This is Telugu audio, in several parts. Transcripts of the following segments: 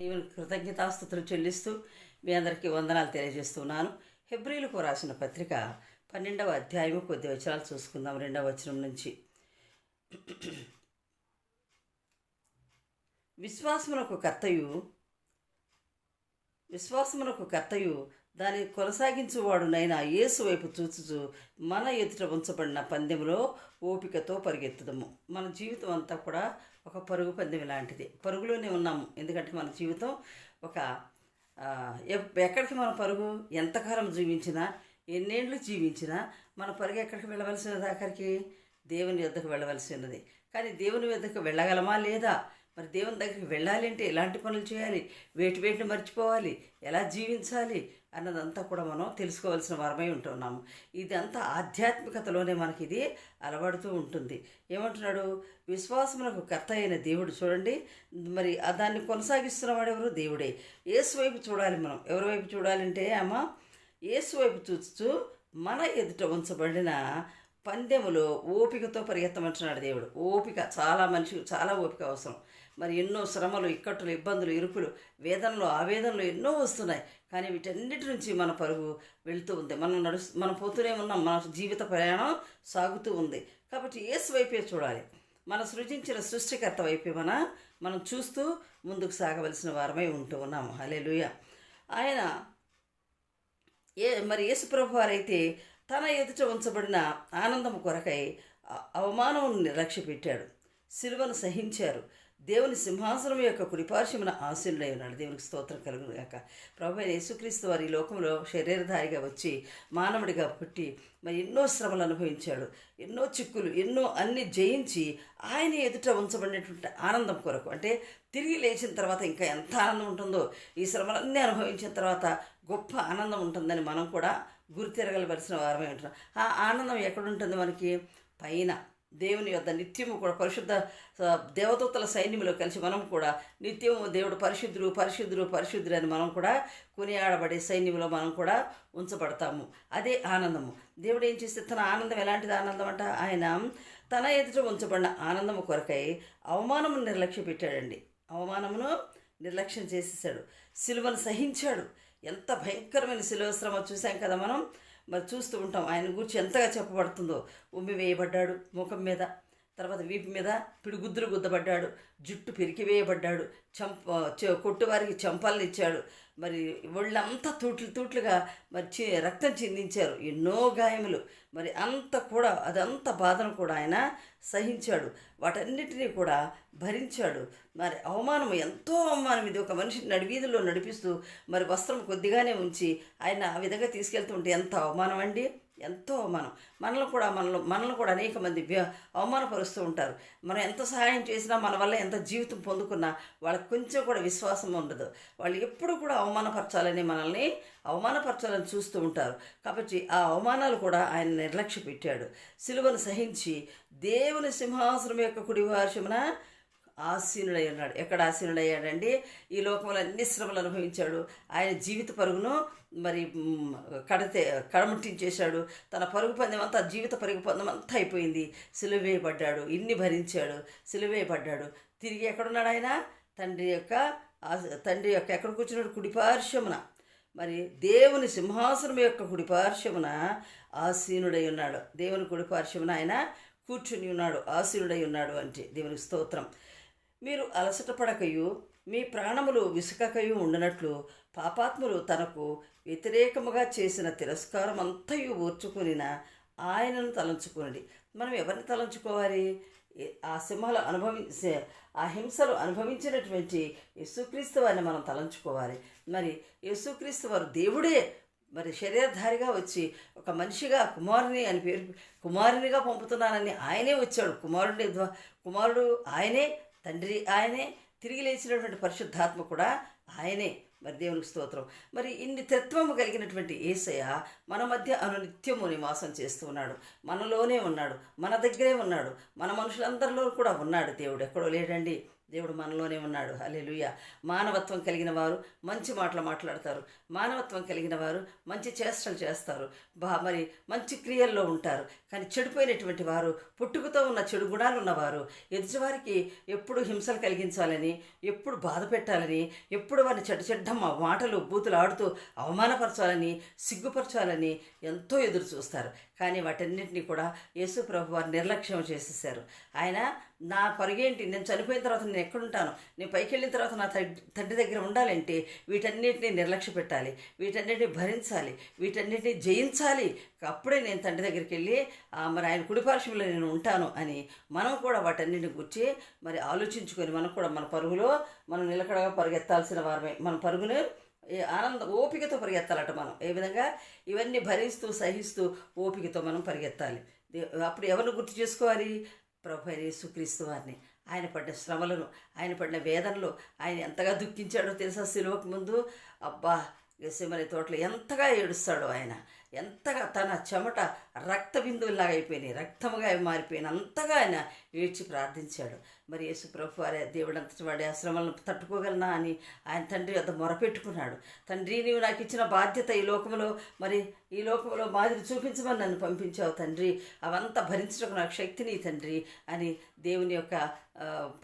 దేవుని కృతజ్ఞతాస్థుతులు చెల్లిస్తూ మీ అందరికీ వందనాలు తెలియజేస్తున్నాను. హెబ్రిలకు రాసిన పత్రిక పన్నెండవ అధ్యాయము కొద్ది వచనాలు చూసుకుందాం. రెండవ వచనం నుంచి. విశ్వాసమునకు కర్తయు విశ్వాసమునకు కర్తయు దాన్ని కొనసాగించువాడునైనా యేసు వైపు చూచుచు మన ఎదుట ఉంచబడిన పందెంలో ఓపికతో పరిగెత్తుదము. మన జీవితం అంతా కూడా ఒక పరుగు పందెం లాంటిది. పరుగులోనే ఉన్నాము. ఎందుకంటే మన జీవితం ఒక ఎక్కడికి మన పరుగు ఎంతకాలం జీవించినా ఎన్నేళ్ళు జీవించినా మన పరుగు ఎక్కడికి వెళ్ళవలసినది? ఆఖరికి దేవుని యొద్దకు వెళ్ళవలసి ఉన్నది. కానీ దేవుని యొద్దకు వెళ్ళగలమా లేదా? మరి దేవుని దగ్గరికి వెళ్ళాలి అంటే ఎలాంటి పనులు చేయాలి? వేటి వేటిని మర్చిపోవాలి? ఎలా జీవించాలి? అన్నదంతా కూడా మనం తెలుసుకోవాల్సిన వారమై ఉంటున్నాము. ఇదంతా ఆధ్యాత్మికతలోనే మనకి ఇది అలవడుతూ ఉంటుంది. ఏమంటున్నాడు? విశ్వాసములకు కర్త అయిన దేవుడు చూడండి. మరి దాన్ని కొనసాగిస్తున్నవాడు ఎవరు? దేవుడే. ఏసు వైపు చూడాలి మనం. ఎవరి వైపు చూడాలంటే అమ్మ? ఏసు వైపు చూస్తూ మన ఎదుట ఉంచబడిన పందెములో ఓపికతో పరిగెత్తమంటున్నాడు దేవుడు. ఓపిక. చాలా మనిషి చాలా ఓపిక అవసరం. మరి ఎన్నో శ్రమలు ఇక్కట్లు ఇబ్బందులు ఇరుకులు వేదనలు ఆవేదనలు ఎన్నో వస్తున్నాయి. కానీ వీటన్నిటి నుంచి మన పరుగు వెళ్తూ ఉంది. మనం నడు మనం పోతూనే ఉన్నాం. మన జీవిత ప్రయాణం సాగుతూ ఉంది. కాబట్టి ఏసు వైపే చూడాలి. మన సృజించిన సృష్టికర్త వైపే మన మనం చూస్తూ ముందుకు సాగవలసిన వారమై ఉంటూ ఉన్నాము హలే ఆయన ఏ మరి యేసుప్రభు వారైతే తన ఎదుట ఉంచబడిన ఆనందం కొరకై అవమానం అవమానమును పెట్టాడు సిలువను సహించారు. దేవుని సింహాసనం యొక్క కుడిపార్శ్వమున ఆశీనుడై ఉన్నాడు దేవునికి స్తోత్రం కలుగును గాక ప్రభు యేసుక్రీస్తు వారి ఈ లోకంలో శరీరధారిగా వచ్చి మానవుడిగా పుట్టి మరి ఎన్నో శ్రమలు అనుభవించాడు. ఎన్నో చిక్కులు ఎన్నో అన్ని జయించి ఆయన ఎదుట ఉంచబడినటువంటి ఆనందం కొరకు. అంటే తిరిగి లేచిన తర్వాత ఇంకా ఎంత ఆనందం ఉంటుందో ఈ శ్రమలన్నీ అనుభవించిన తర్వాత గొప్ప ఆనందం ఉంటుందని మనం కూడా గురితెరగలవలసిన వారమే ఉంటున్నాం. ఆ ఆనందం ఎక్కడుంటుంది మనకి? పైన. దేవుని యొక్క నిత్యము కూడా పరిశుద్ధ దేవదూతల సైన్యంలో కలిసి మనం కూడా నిత్యము దేవుడు పరిశుద్ధుడు పరిశుద్ధుడు పరిశుద్ధుడు అని మనం కూడా కొనియాడబడే సైన్యంలో మనం కూడా ఉంచబడతాము. అదే ఆనందము. దేవుడు ఏం చేస్తే తన ఆనందం ఎలాంటిది ఆనందం అంట? ఆయన తన ఎదుట ఉంచబడిన ఆనందము కొరకై అవమానమును నిర్లక్ష్య పెట్టాడండి. అవమానమును నిర్లక్ష్యం చేసేసాడు సిలువను సహించాడు. ఎంత భయంకరమైన సిలువ శ్రమ చూసాం కదా మనం? మరి చూస్తూ ఉంటాం. ఆయన గురించి ఎంతగా చెప్పబడుతుందో. ఉమ్మి వేయబడ్డాడు ముఖం మీద. తర్వాత వీపు మీద పిడిగుద్దులు గుద్దబడ్డాడు. జుట్టు పెరికి వేయబడ్డాడు చంప కొట్టువారికి చంపాలను ఇచ్చాడు. మరి ఒళ్ళంతా తూట్లు తూట్లుగా మరి చి రక్తం చిందించారు. ఎన్నో గాయములు. మరి అంత కూడా అదంత బాధను కూడా ఆయన సహించాడు. వాటన్నిటినీ కూడా భరించాడు. మరి అవమానం ఎంతో అవమానం. ఇది ఒక మనిషిని నడివీధిలో నడిపిస్తూ మరి వస్త్రం కొద్దిగానే ఉంచి ఆయన ఆ విధంగా తీసుకెళ్తుంటే ఎంత అవమానం అండి ఎంతో అవమానం. మనల్ని కూడా మనలో మనల్ని కూడా అనేక మంది అవమానపరుస్తూ ఉంటారు. మనం ఎంత సహాయం చేసినా మన వల్ల ఎంత జీవితం పొందుకున్నా వాళ్ళకి కొంచెం కూడా విశ్వాసం ఉండదు. వాళ్ళు ఎప్పుడు కూడా అవమానపరచాలని మనల్ని అవమానపరచాలని చూస్తూ ఉంటారు. కాబట్టి ఆ అవమానాలు కూడా ఆయన నిర్లక్ష్య పెట్టాడు. సిలువను సహించి దేవుని సింహాసనం యొక్క కుడి ఆసీనుడై ఉన్నాడు ఎక్కడ ఆసీనుడయ్యాడండి? ఈ లోకంలో అన్ని శ్రమలు అనుభవించాడు. ఆయన జీవిత పరుగును మరి కడతే కడముట్టించేశాడు. తన పరుగు పందెం అంతా జీవిత పరుగు పందెం అంతా అయిపోయింది. సిలువేయబడ్డాడు. ఇన్ని భరించాడు. సిలువేయబడ్డాడు. తిరిగి ఎక్కడున్నాడు ఆయన? తండ్రి యొక్క తండ్రి యొక్క ఎక్కడ కూర్చున్నాడు? కుడిపార్శ్వమున మరి దేవుని సింహాసనం యొక్క కుడిపార్శ్వమున ఆసీనుడై ఉన్నాడు. దేవుని కుడిపార్శ్వమున ఆయన కూర్చుని ఉన్నాడు. ఆసీనుడై ఉన్నాడు అంటే దేవునికి స్తోత్రం. మీరు అలసటపడకయు మీ ప్రాణములు విసుకకయు ఉండనట్లు పాపాత్ములు తనకు వ్యతిరేకముగా చేసిన తిరస్కారం అంతయు ఓర్చుకునిన ఆయనను తలంచుకోండి మనం ఎవరిని తలంచుకోవాలి? ఆ సింహలు అనుభవించే ఆ హింసలు అనుభవించినటువంటి యేసుక్రీస్తు వారిని మనం తలంచుకోవాలి. మరి యేసుక్రీస్తు వారు దేవుడే. మరి శరీరధారిగా వచ్చి ఒక మనిషిగా కుమారుని అని పేరు కుమారునిగా పంపుతున్నానని ఆయనే వచ్చాడు. కుమారుడి ద్వా- కుమారుడు ఆయనే తండ్రి ఆయనే తిరిగి లేచినటువంటి పరిశుద్ధాత్మ కూడా ఆయనే. మరి దేవునికి స్తోత్రం. మరి ఇన్ని తత్వము కలిగినటువంటి ఏసయ మన మధ్య అనునిత్యము నివాసం చేస్తూ ఉన్నాడు. మనలోనే ఉన్నాడు. మన దగ్గరే ఉన్నాడు. మన మనుషులందరిలో కూడా ఉన్నాడు దేవుడు. ఎక్కడో లేడండి. దేవుడు మనలోనే ఉన్నాడు. హల్లెలూయ. మానవత్వం కలిగిన వారు మంచి మాటలు మాట్లాడతారు. మానవత్వం కలిగిన వారు మంచి చేష్టలు చేస్తారు. బా మరి మంచి క్రియల్లో ఉంటారు. కానీ చెడిపోయినటువంటి వారు పుట్టుకతో ఉన్న చెడు గుణాలు ఉన్నవారు ఎదుటివారికి ఎప్పుడు హింసలు కలిగించాలని ఎప్పుడు బాధ పెట్టాలని ఎప్పుడు వారిని చెడ్డ చెడ్డ మా- మాటలు బూతులు ఆడుతూ అవమానపరచాలని సిగ్గుపరచాలని ఎంతో ఎదురు చూస్తారు. కానీ వాటన్నింటినీ కూడా యేసు ప్రభు వారు నిర్లక్ష్యం చేసేసారు ఆయన నా పరుగేంటి? నేను చనిపోయిన తర్వాత నేను ఎక్కడుంటాను? నేను పైకి వెళ్ళిన తర్వాత నా తండ్రి తండ్రి దగ్గర ఉండాలంటే వీటన్నిటిని నిర్లక్ష్య పెట్టాలి. వీటన్నిటిని భరించాలి. వీటన్నిటిని జయించాలి. అప్పుడే నేను తండ్రి దగ్గరికి వెళ్ళి మరి ఆయన కుడిపార్శ్వంలో నేను ఉంటాను అని మనం కూడా వాటన్నిటిని గుర్చి మరి ఆలోచించుకొని మనం కూడా మన పరుగులో మనం నిలకడగా పరిగెత్తాల్సిన వారమే. మన పరుగును ఆనంద ఓపికతో పరిగెత్తాలట మనం. ఏ విధంగా ఇవన్నీ భరిస్తూ సహిస్తూ ఓపికతో మనం పరిగెత్తాలి. అప్పుడు ఎవరిని గుర్తు చేసుకోవాలి? ప్రభు యేసుక్రీస్తు వారిని. ఆయన పడిన శ్రమలను ఆయన పడిన వేదనలు ఆయన ఎంతగా దుఃఖించాడో తెలుసా సిలువకు ముందు? అబ్బా గెసెమని తోటలో ఎంతగా ఏడుస్తాడో ఆయన. ఎంతగా తన చెమట రక్త బిందువులాగా అయిపోయినాయి రక్తముగా అవి మారిపోయిన అంతగా ఆయన ఏడ్చి ప్రార్థించాడు. మరి యేసుప్రభు వారే వాడి ఆ శ్రమలను తట్టుకోగలనా అని ఆయన తండ్రి వద్ద మొరపెట్టుకున్నాడు. తండ్రి నీవు నాకు ఇచ్చిన బాధ్యత ఈ లోకంలో మరి ఈ లోకంలో మాదిరి చూపించమని నన్ను పంపించావు తండ్రి. అవంతా భరించడానికి నాకు శక్తిని తండ్రి అని దేవుని యొక్క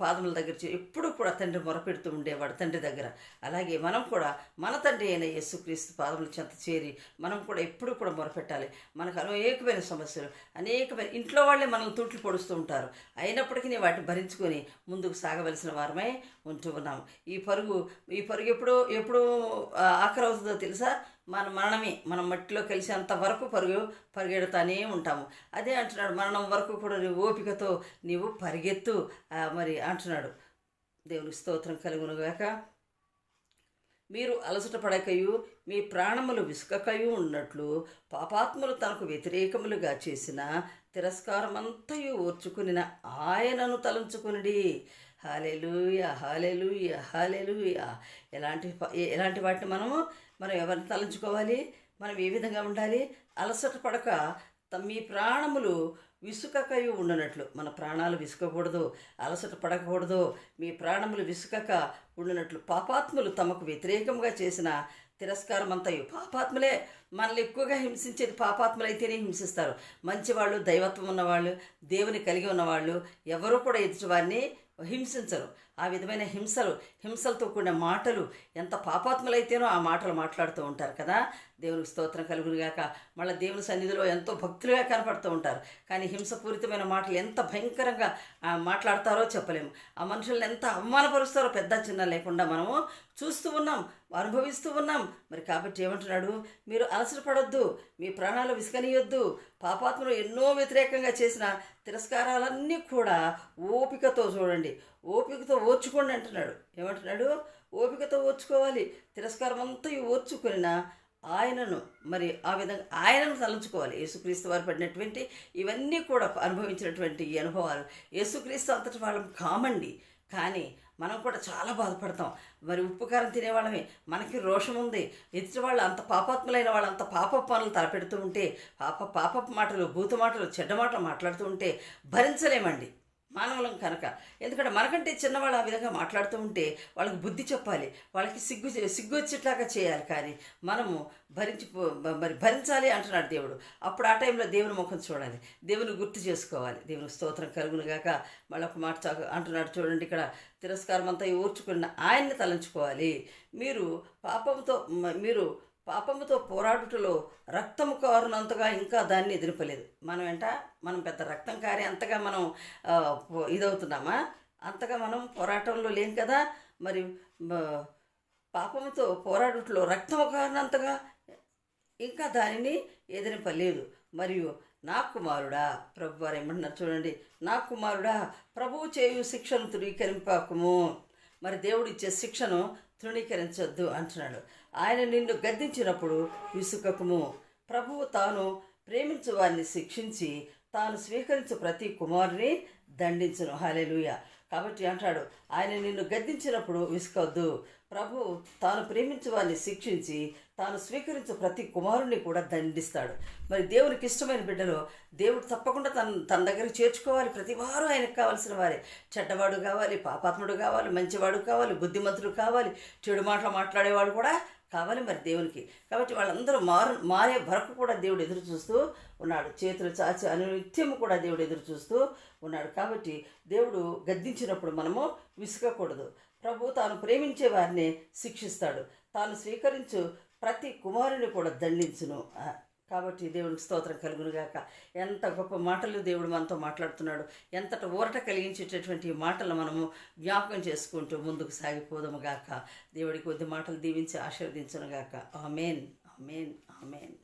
పాదముల దగ్గర చే- ఎప్పుడు కూడా తండ్రి మొరపెడుతూ ఉండేవాడు తండ్రి దగ్గర. అలాగే మనం కూడా మన తండ్రి అయిన యేసుక్రీస్తు పాదముల చెంత చేరి మనం కూడా ఎప్పుడు కూడా మొరపెట్టాలి. మనకు అనేకమైన సమస్యలు అనేకమైన ఇంట్లో వాళ్ళే మనల్ని తూట్లు పొడుస్తూ ఉంటారు. అయినప్పటికీ వాటిని భరించుకొని ముందుకు సాగవలసిన వారమై ఉంటూ ఉన్నాము. ఈ పరుగు ఈ పరుగు ఎప్పుడు ఎప్పుడు ఆ, ఆఖరి అవుతుందో తెలుసా? మన మరణమే మనం మట్టిలో కలిసేంత వరకు పరుగు పరిగెడుతూనే ఉంటాము. అదే అంటున్నాడు మరణం వరకు కూడా నీ ఓపికతో నీవు పరిగెత్తు మరి అంటున్నాడు. దేవుని స్తోత్రం కలుగునుగాక. మీరు అలసట పడకయు మీ ప్రాణములు విసుకకయు ఉన్నట్లు పాపాత్ములు తనకు వ్యతిరేకములుగా చేసిన తిరస్కారమంతయు ఓర్చుకునిన ఆయనను తలంచుకునిడి. Hallelujah hallelujah hallelujah. ఎలాంటి ఎలాంటి వాటిని మనము మనం ఎవరిని తలంచుకోవాలి? మనం ఏ విధంగా ఉండాలి? అలసట పడక మీ ప్రాణములు విసుకకయు ఉండనట్లు. మన ప్రాణాలు విసుకకూడదు అలసట పడకూడదు. మీ ప్రాణములు విసుకక ఉండనట్లు. పాపాత్ములు తమకు వ్యతిరేకంగా చేసిన తిరస్కారం అంతయు పాపాత్ములే మనల్ని ఎక్కువగా హింసించేది పాపాత్ములైతేనే హింసిస్తారు. మంచివాళ్ళు దైవత్వం ఉన్నవాళ్ళు దేవుని కలిగి ఉన్నవాళ్ళు ఎవరూ కూడా ఎదుటివారిని హింసించరు. ఆ విధమైన హింసలు హింసలతో కూడిన మాటలు ఎంత పాపాత్ములైతేనో ఆ మాటలు మాట్లాడుతూ ఉంటారు కదా. దేవునికి స్తోత్రం కలుగునుగాక మళ్ళీ దేవుని సన్నిధిలో ఎంతో భక్తులుగా కనపడుతూ ఉంటారు. కానీ హింసపూరితమైన మాటలు ఎంత భయంకరంగా మాట్లాడతారో చెప్పలేము. ఆ మనుషులను ఎంత అవమానపరుస్తారో పెద్ద చిన్న లేకుండా మనము చూస్తూ ఉన్నాం అనుభవిస్తూ ఉన్నాం. మరి కాబట్టి ఏమంటున్నాడు? మీరు అలసటపడొద్దు మీ ప్రాణాలు విసుకనియొద్దు పాపాత్మలు ఎన్నో వ్యతిరేకంగా చేసిన తిరస్కారాలన్నీ కూడా ఓపికతో చూడండి. ఓపికతో ఓర్చుకోండి అంటున్నాడు. ఏమంటున్నాడు? ఓపికతో ఓర్చుకోవాలి. తిరస్కారం అంతా ఓర్చుకున్న ఆయనను మరి ఆ విధంగా ఆయనను తలంచుకోవాలి. యేసుక్రీస్తు వారు పడినటువంటి ఇవన్నీ కూడా అనుభవించినటువంటి ఈ అనుభవాలు. యేసుక్రీస్తు అంతటి వాళ్ళం కామండి. కానీ మనం కూడా చాలా బాధపడతాం. మరి ఉప్పు కారం తినేవాళ్ళమే. మనకి రోషం ఉంది. ఎదుటి వాళ్ళు అంత పాపాత్ములైన వాళ్ళు అంత పాప పనులు తలపెడుతూ ఉంటే పాప పాపపు మాటలు భూత మాటలు చెడ్డ మాటలు మాట్లాడుతూ ఉంటే భరించలేమండి. మానవులం కనుక. ఎందుకంటే మనకంటే చిన్నవాళ్ళు ఆ విధంగా మాట్లాడుతూ ఉంటే వాళ్ళకి బుద్ధి చెప్పాలి. వాళ్ళకి సిగ్గు సిగ్గు వచ్చేట్లాగా చేయాలి కానీ మనము భరించి మరి భరించాలి అంటున్నాడు దేవుడు. అప్పుడు ఆ టైంలో దేవుని ముఖం చూడాలి. దేవుని గుర్తు చేసుకోవాలి. దేవుని స్తోత్రం కలుగునుగాక మళ్ళీ ఒక మాట చాకు- అంటున్నాడు చూడండి ఇక్కడ. తిరస్కారం అంతా ఓర్చుకున్న ఆయన్ని తలంచుకోవాలి. మీరు పాపంతో మీరు పాపముతో పోరాడుటలో రక్తము కారునంతగా ఇంకా దాన్ని ఎదిరిపలేదు. మనం ఏంట? మనం పెద్ద రక్తం కారి అంతగా మనం ఇదవుతున్నామా? అంతగా మనం పోరాటంలో లేం కదా? మరి పాపముతో పోరాడుటలో రక్తము కారునంతగా ఇంకా దానిని ఎదిరింపలేదు. మరియు నా కుమారుడా ప్రభు వారు ఏమంటున్నారు చూడండి. నా కుమారుడా ప్రభువు చేయు శిక్షను తృణీకరింపకము. మరి దేవుడు ఇచ్చే శిక్షను తృణీకరించొద్దు అంటున్నాడు. ఆయన నిన్ను గద్దించినప్పుడు విసుకకుము ప్రభువు తాను ప్రేమించు వారిని శిక్షించి తాను స్వీకరించు ప్రతి కుమారుని దండించును. హాలేలుయ కాబట్టి అంటాడు ఆయన నిన్ను గద్దించినప్పుడు విసుకొద్దు ప్రభు తాను ప్రేమించు వారిని శిక్షించి తాను స్వీకరించు ప్రతి కుమారుణ్ణి కూడా దండిస్తాడు. మరి దేవునికి ఇష్టమైన బిడ్డలో దేవుడు తప్పకుండా తన తన దగ్గరికి చేర్చుకోవాలి. ప్రతి వారు ఆయనకు కావాల్సిన వారే. చెడ్డవాడు కావాలి పాపాత్ముడు కావాలి మంచివాడు కావాలి బుద్ధిమంతుడు కావాలి. చెడు మాటలు మాట్లాడేవాడు కూడా కావాలి మరి దేవునికి. కాబట్టి వాళ్ళందరూ మారు మారే వరకు కూడా దేవుడు ఎదురు చూస్తూ ఉన్నాడు. చేతులు చాచి అనునిత్యము కూడా దేవుడు ఎదురు చూస్తూ ఉన్నాడు. కాబట్టి దేవుడు గద్దించినప్పుడు మనము విసుగకూడదు. ప్రభు తాను ప్రేమించే వారిని శిక్షిస్తాడు. తాను స్వీకరించు ప్రతి కుమారుని కూడా దండించును. కాబట్టి దేవునికి స్తోత్రం కలుగునుగాక. ఎంత గొప్ప మాటలు దేవుడు మనతో మాట్లాడుతున్నాడు. ఎంతట ఊరట కలిగించేటటువంటి మాటలు మనము జ్ఞాపకం చేసుకుంటూ ముందుకు సాగిపోదము గాక దేవుడి కొద్ది మాటలు దీవించి ఆశీర్వదించను గాక ఆమెన్. ఆమెన్. ఆమెన్.